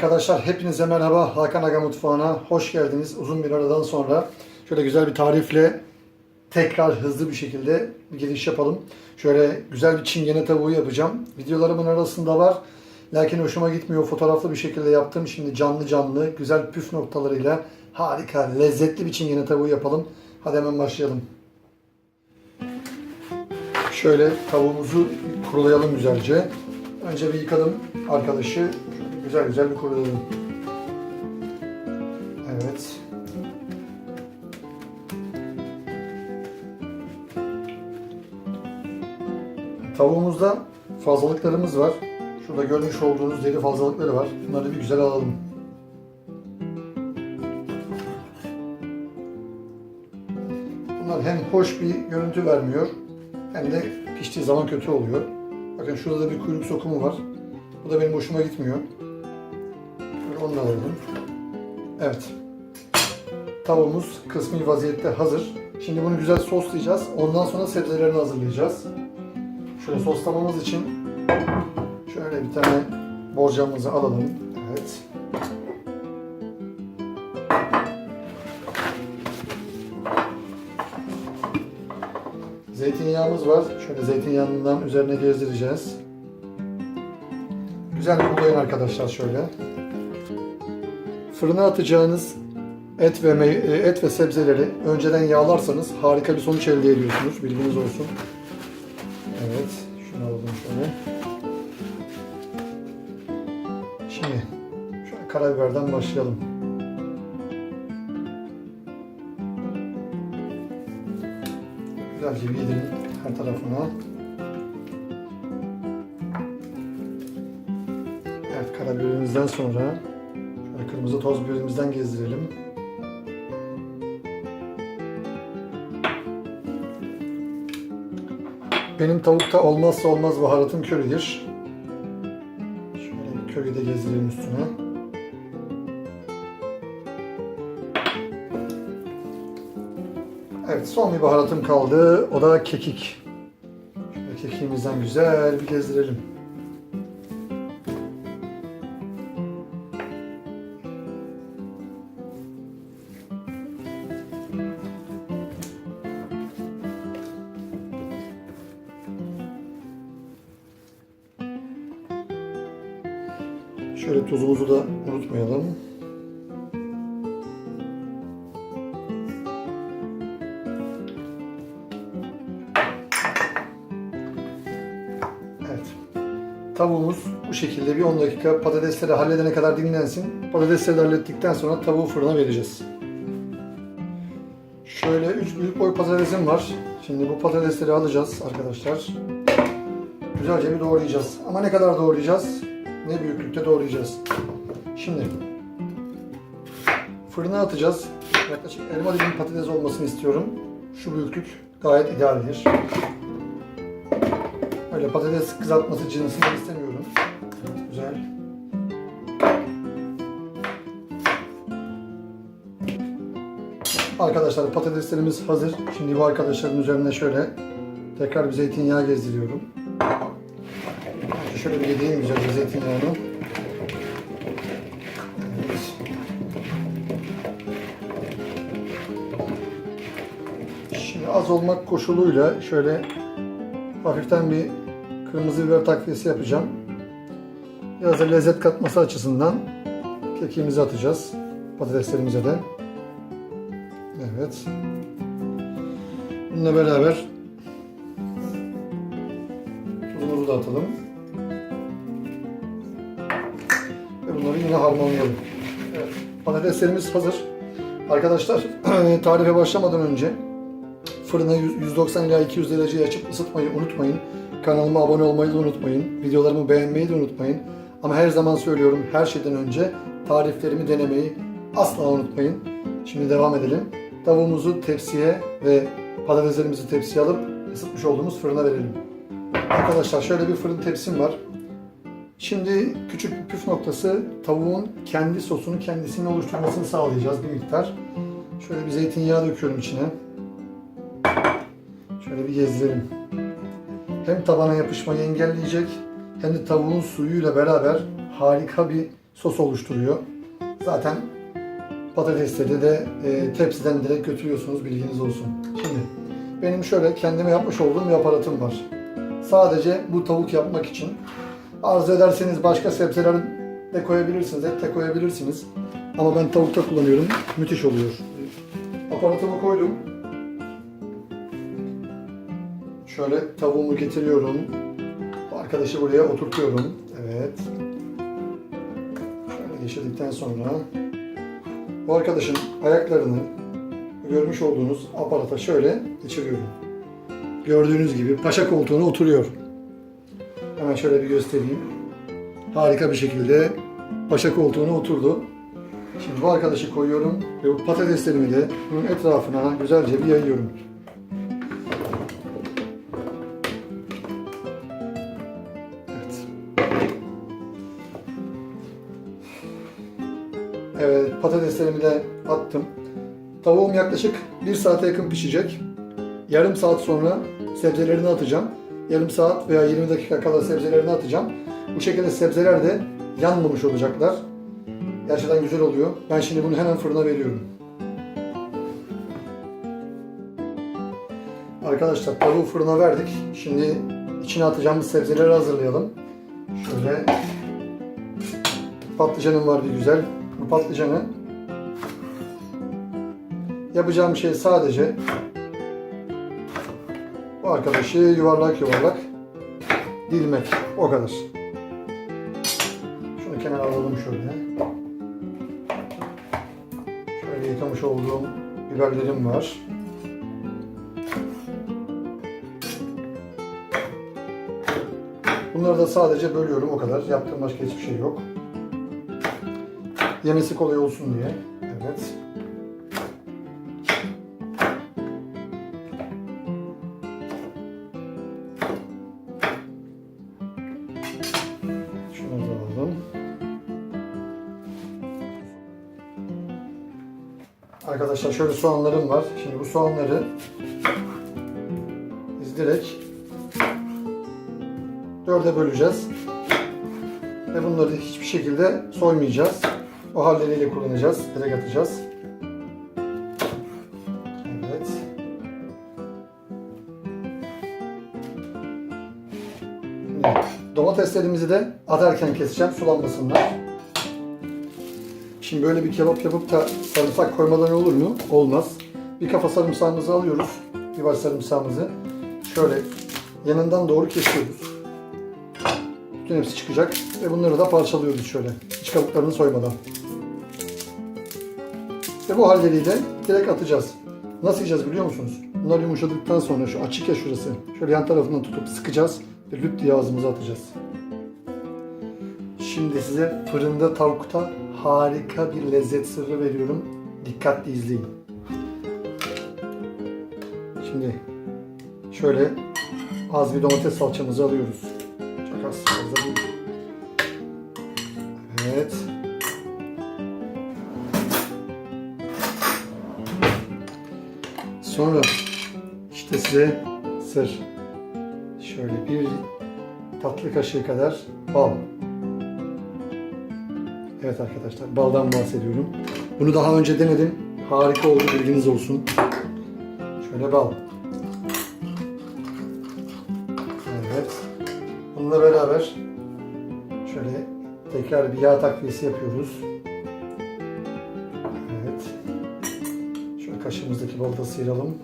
Arkadaşlar hepinize merhaba. Hakan Aga Mutfağı'na hoş geldiniz. Uzun bir aradan sonra şöyle güzel bir tarifle tekrar hızlı bir şekilde bir giriş yapalım. Şöyle güzel bir çingene tavuğu yapacağım. Videolarımın arasında var. Lakin hoşuma gitmiyor. Fotoğraflı bir şekilde yaptım. Şimdi canlı canlı, güzel püf noktalarıyla harika, lezzetli bir çingene tavuğu yapalım. Hadi hemen başlayalım. Şöyle tavuğumuzu kurulayalım güzelce. Önce bir yıkadım arkadaşı. Güzel güzel bir kurulayalım. Evet. Tavuğumuzda fazlalıklarımız var. Şurada görmüş olduğunuz deri fazlalıkları var. Bunları bir güzel alalım. Bunlar hem hoş bir görüntü vermiyor hem de piştiği zaman kötü oluyor. Bakın şurada da bir kuyruk sokumu var. Bu da benim hoşuma gitmiyor. Da alalım. Evet. Tavuğumuz kısmi vaziyette hazır. Şimdi bunu güzel soslayacağız. Ondan sonra sebzelerini hazırlayacağız. Şöyle soslamamız için şöyle bir tane borcamımızı alalım. Evet. Zeytinyağımız var. Şöyle zeytinyağından üzerine gezdireceğiz. Güzel bir arkadaşlar şöyle. Fırına atacağınız et ve e, et ve sebzeleri önceden yağlarsanız harika bir sonuç elde ediyorsunuz. Bilginiz olsun. Evet, şunu alalım şöyle. Şimdi şöyle karabiberden başlayalım. Güzelce bir yedireyim her tarafına. Evet, karabiberimizden sonra kırmızı toz biberimizden gezdirelim. Benim tavukta olmazsa olmaz baharatım köridir. Şöyle bir köri de gezdirelim üstüne. Evet son bir baharatım kaldı. O da kekik. Şöyle kekiğimizden güzel bir gezdirelim. Tuzumuzu da unutmayalım. Evet. Tavuğumuz bu şekilde bir 10 dakika patatesleri halledene kadar dinlensin. Patatesleri hallettikten sonra tavuğu fırına vereceğiz. Şöyle 3 büyük boy patatesim var. Şimdi bu patatesleri alacağız arkadaşlar. Güzelce bir doğrayacağız. Ama ne kadar doğrayacağız? Büyüklükte doğrayacağız. Şimdi fırına atacağız. Yaklaşık elma dilim patates olmasını istiyorum. Şu büyüklük gayet idealdir. Öyle patates kızartması cinsini istemiyorum. Güzel. Arkadaşlar patateslerimiz hazır. Şimdi bu arkadaşların üzerine şöyle tekrar bir zeytinyağı gezdiriyorum. Şöyle bir yediğim güzelce zeytinyağını. Az olmak koşuluyla şöyle hafiften bir kırmızı biber takviyesi yapacağım. Biraz da lezzet katması açısından kekiğimizi atacağız. Patateslerimize de. Evet. Bununla beraber tuzumuzu da atalım. Ve bunları yine harmanlayalım. Evet. Patateslerimiz hazır. Arkadaşlar tarife başlamadan önce fırına 190 ila 200 dereceyi açıp ısıtmayı unutmayın. Kanalıma abone olmayı da unutmayın. Videolarımı beğenmeyi de unutmayın. Ama her zaman söylüyorum her şeyden önce tariflerimi denemeyi asla unutmayın. Şimdi devam edelim. Tavuğumuzu tepsiye ve patateslerimizi tepsiye alıp ısıtmış olduğumuz fırına verelim. Arkadaşlar şöyle bir fırın tepsim var. Şimdi küçük bir püf noktası tavuğun kendi sosunu kendisinin oluşturmasını sağlayacağız bir miktar. Şöyle bir zeytinyağı döküyorum içine. Şöyle bir gezdirelim. Hem tabana yapışmayı engelleyecek hem de tavuğun suyuyla beraber harika bir sos oluşturuyor. Zaten patatesleri de e, tepsiden direkt götürüyorsunuz bilginiz olsun. Şimdi benim şöyle kendime yapmış olduğum bir aparatım var. Sadece bu tavuk yapmak için. Arzu ederseniz başka sebzeler de koyabilirsiniz, et de koyabilirsiniz. Ama ben tavukta kullanıyorum. Müthiş oluyor. Aparatımı koydum. Şöyle tavuğumu getiriyorum. Bu Arkadaşı buraya oturtuyorum. Evet. Şöyle geçirdikten sonra bu arkadaşın ayaklarını görmüş olduğunuz aparata şöyle geçiriyorum. Gördüğünüz gibi paşa koltuğuna oturuyor. Hemen şöyle bir göstereyim. Harika bir şekilde paşa koltuğuna oturdu. Şimdi bu arkadaşı koyuyorum ve bu patateslerimi de bunun etrafına güzelce bir yayıyorum. Tavuğum yaklaşık 1 saate yakın pişecek. Yarım saat sonra sebzelerini atacağım. Yarım saat veya 20 dakika kala sebzelerini atacağım. Bu şekilde sebzeler de yanmamış olacaklar. Gerçekten güzel oluyor. Ben şimdi bunu hemen fırına veriyorum. Arkadaşlar tavuğu fırına verdik. Şimdi içine atacağımız sebzeleri hazırlayalım. Şöyle patlıcanım var bir güzel. Bu patlıcanı yapacağım şey sadece bu arkadaşı yuvarlak yuvarlak dilmek. O kadar. Şunu kenara alalım şöyle. Şöyle yıkamış olduğum biberlerim var. Bunları da sadece bölüyorum o kadar. Yaptığım başka hiçbir şey yok. Yemesi kolay olsun diye. Evet. Arkadaşlar şöyle soğanlarım var. Şimdi bu soğanları biz direkt dörde böleceğiz. Ve bunları hiçbir şekilde soymayacağız. O halleriyle kullanacağız. Direkt atacağız. Evet. Domateslerimizi de atarken keseceğim sulanmasınlar. Şimdi böyle bir kebap yapıp da sarımsak koymadan olur mu? Olmaz. Bir kafa sarımsağımızı alıyoruz. Bir baş sarımsağımızı. Şöyle yanından doğru kesiyoruz. Bütün hepsi çıkacak ve bunları da parçalıyoruz şöyle. İç kabuklarını soymadan. Ve bu halleriyle direkt atacağız. Nasıl yiyeceğiz biliyor musunuz? Bunlar yumuşadıktan sonra şu açık ya şurası. Şöyle yan tarafından tutup sıkacağız ve lüp diye ağzımıza atacağız. Şimdi size fırında tavukta harika bir lezzet sırrı veriyorum. Dikkatli izleyin. Şimdi şöyle az bir domates salçamızı alıyoruz. Çok az fazla değil. Evet. Sonra işte size sır. Şöyle bir tatlı kaşığı kadar bal. Evet arkadaşlar baldan bahsediyorum. Bunu daha önce denedim. Harika oldu bilginiz olsun. Şöyle bal. Evet. Bununla beraber şöyle tekrar bir yağ takviyesi yapıyoruz. Evet. Şöyle kaşığımızdaki balı da sıyıralım.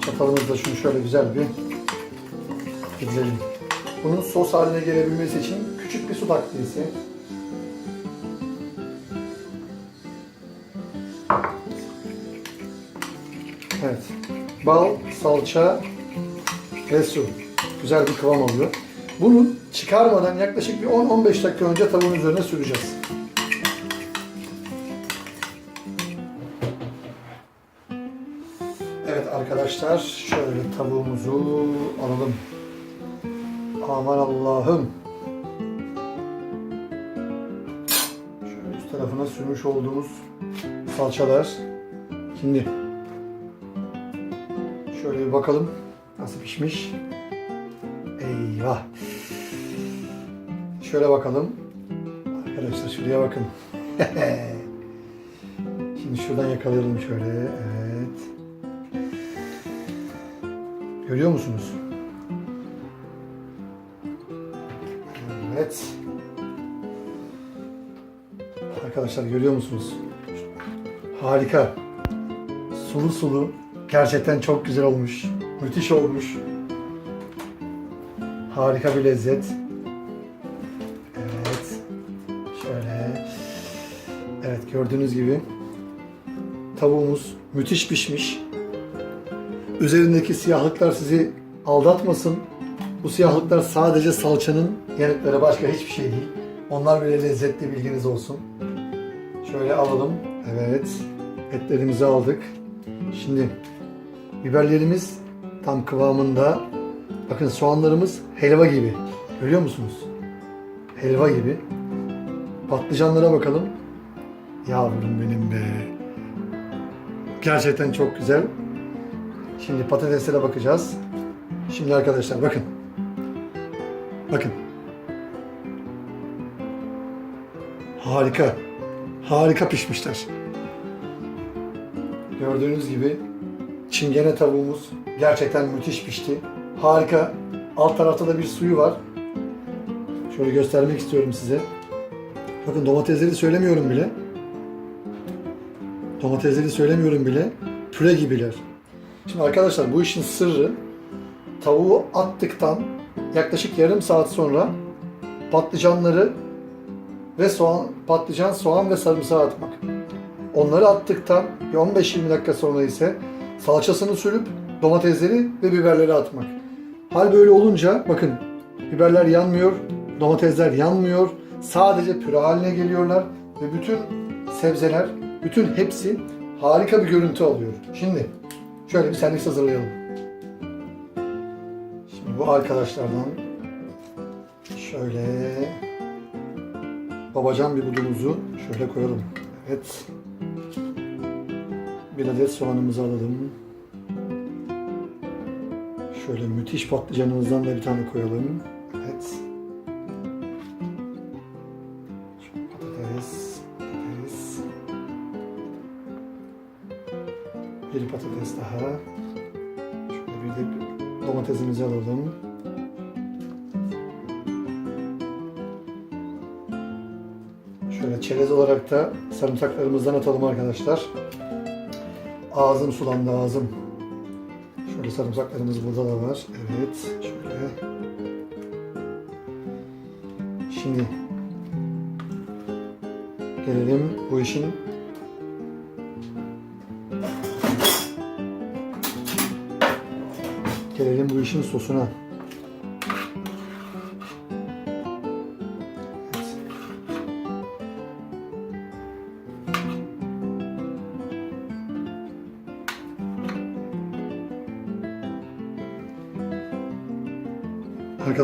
Çatalımızla şunu şöyle güzel bir dizelim. Bunun sos haline gelebilmesi için küçük bir su takviyesi. Evet. Bal, salça ve su. Güzel bir kıvam alıyor. Bunu çıkarmadan yaklaşık bir 10-15 dakika önce tavuğun üzerine süreceğiz. Evet arkadaşlar şöyle tavuğumuzu alalım. Aman Allah'ım. Şöyle üst tarafına sürmüş olduğumuz salçalar. Şimdi şöyle bir bakalım nasıl pişmiş. Eyvah. Şöyle bakalım. Arkadaşlar şuraya bakın. Şimdi şuradan yakalayalım şöyle. Evet. Görüyor musunuz? Evet. Arkadaşlar görüyor musunuz? Harika. Sulu sulu. Gerçekten çok güzel olmuş. Müthiş olmuş. Harika bir lezzet. Evet. Şöyle. Evet gördüğünüz gibi tavuğumuz müthiş pişmiş. Üzerindeki siyahlıklar sizi aldatmasın. Bu siyahlıklar sadece salçanın yanıkları başka hiçbir şey değil. Onlar bile lezzetli bilginiz olsun. Şöyle alalım. Evet. Etlerimizi aldık. Şimdi biberlerimiz tam kıvamında. Bakın soğanlarımız helva gibi. Görüyor musunuz? Helva gibi. Patlıcanlara bakalım. Yavrum benim be. Gerçekten çok güzel. Şimdi patateslere bakacağız. Şimdi arkadaşlar bakın. Bakın. Harika. Harika pişmişler. Gördüğünüz gibi çingene tavuğumuz gerçekten müthiş pişti. Harika. Alt tarafta da bir suyu var. Şöyle göstermek istiyorum size. Bakın domatesleri söylemiyorum bile. Domatesleri söylemiyorum bile. Püre gibiler. Şimdi arkadaşlar bu işin sırrı tavuğu attıktan yaklaşık yarım saat sonra patlıcanları ve soğan, patlıcan, soğan ve sarımsağı atmak. Onları attıktan bir 15-20 dakika sonra ise salçasını sürüp domatesleri ve biberleri atmak. Hal böyle olunca bakın biberler yanmıyor, domatesler yanmıyor. Sadece püre haline geliyorlar ve bütün sebzeler, bütün hepsi harika bir görüntü alıyor. Şimdi şöyle bir servis hazırlayalım. Şimdi bu arkadaşlardan şöyle babacan bir budumuzu şöyle koyalım. Evet. Bir adet soğanımızı alalım. Şöyle müthiş patlıcanımızdan da bir tane koyalım. Evet. Patates, patates. Bir patates daha. Şöyle bir de domatesimizi alalım. Şöyle çerez olarak da sarımsaklarımızdan atalım arkadaşlar. Ağzım sulandı ağzım. Şöyle sarımsaklarımız burada da var. Evet. Şöyle. Şimdi gelelim bu işin gelelim bu işin sosuna.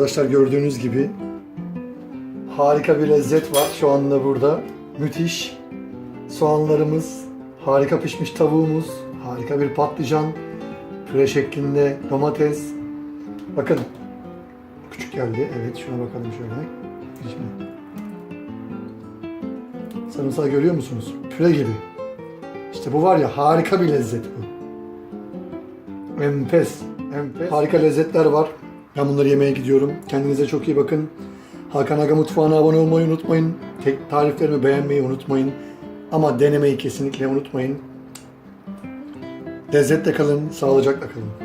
Arkadaşlar gördüğünüz gibi harika bir lezzet var şu anda burada. Müthiş. Soğanlarımız, harika pişmiş tavuğumuz, harika bir patlıcan, püre şeklinde domates. Bakın. Küçük geldi. Evet şuna bakalım şöyle. Şimdi. Sarımsağı görüyor musunuz? Püre gibi. İşte bu var ya harika bir lezzet bu. Enfes. Enfes. Harika lezzetler var. Ben bunları yemeye gidiyorum. Kendinize çok iyi bakın. Hakan Aga Mutfağı'na abone olmayı unutmayın. Tek tariflerimi beğenmeyi unutmayın. Ama denemeyi kesinlikle unutmayın. Lezzetle kalın, sağlıcakla kalın.